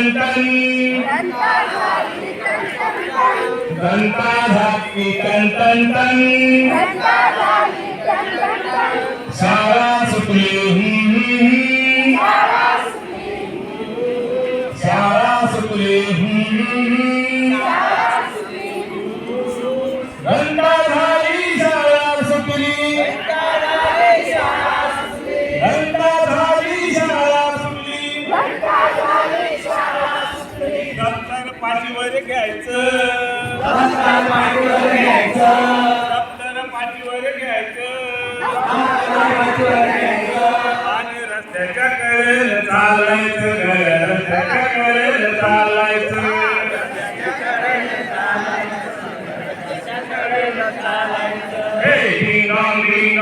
Ton ton घंटा झाली ton ton ton पाठीवर घ्यायचं. दप्तर पाठीवर घ्यायचं. आणि रस्त्याच्या कडेला चालायचं रस्त्याच्या कडेला चालायचं. हे ding dong ding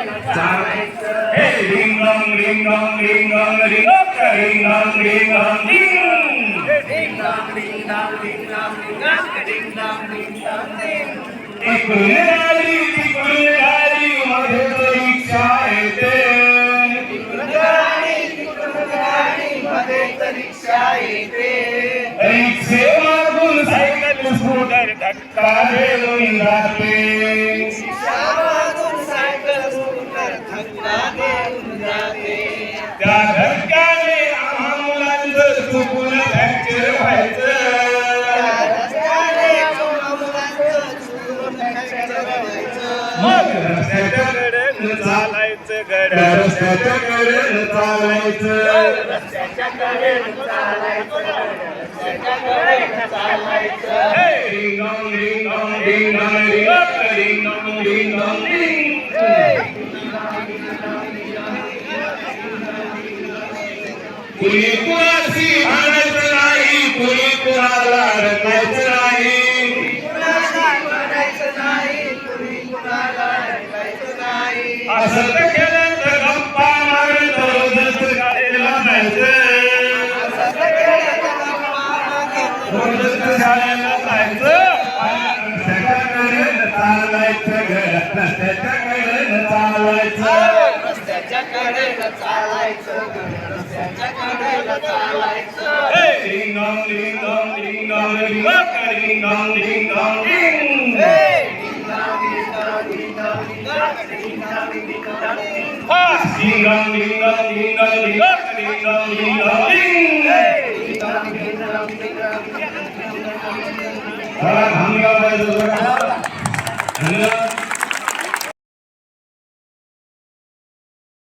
हे ding dong ding dong ding dong ding ding dong ding dong ding तिकडून गाडी तिकडून गाडी मध्ये परीक्षा येते रिक्षे मागून सायकल स्कूटर धक्का देऊन जाते चुकून फ्रॅक्चर व्हायचं मग रस्त्याच्या कडेनं चालायचं गड्या रस्त्याच्या कडेनं चालायचं Hey, ding dong, ding dong, ding dong, ding dong, ding dong, ding dong, ding. कुणी कुणाशी भांडायचं नाही कुणी कुणाला रकायचं नाही. असं केलं तर गप्पा मारत रोजच शाळेला जायचं. रोजच जायचं. चालायचं घर Ding dong, ding dong, ding dong, ding dong, ding dong, ding dong, ding. Ha! Ding dong, ding dong, ding dong, ding dong, ding dong, ding dong, ding. Hey! Ding dong, ding dong, ding dong. Ha! Hang on,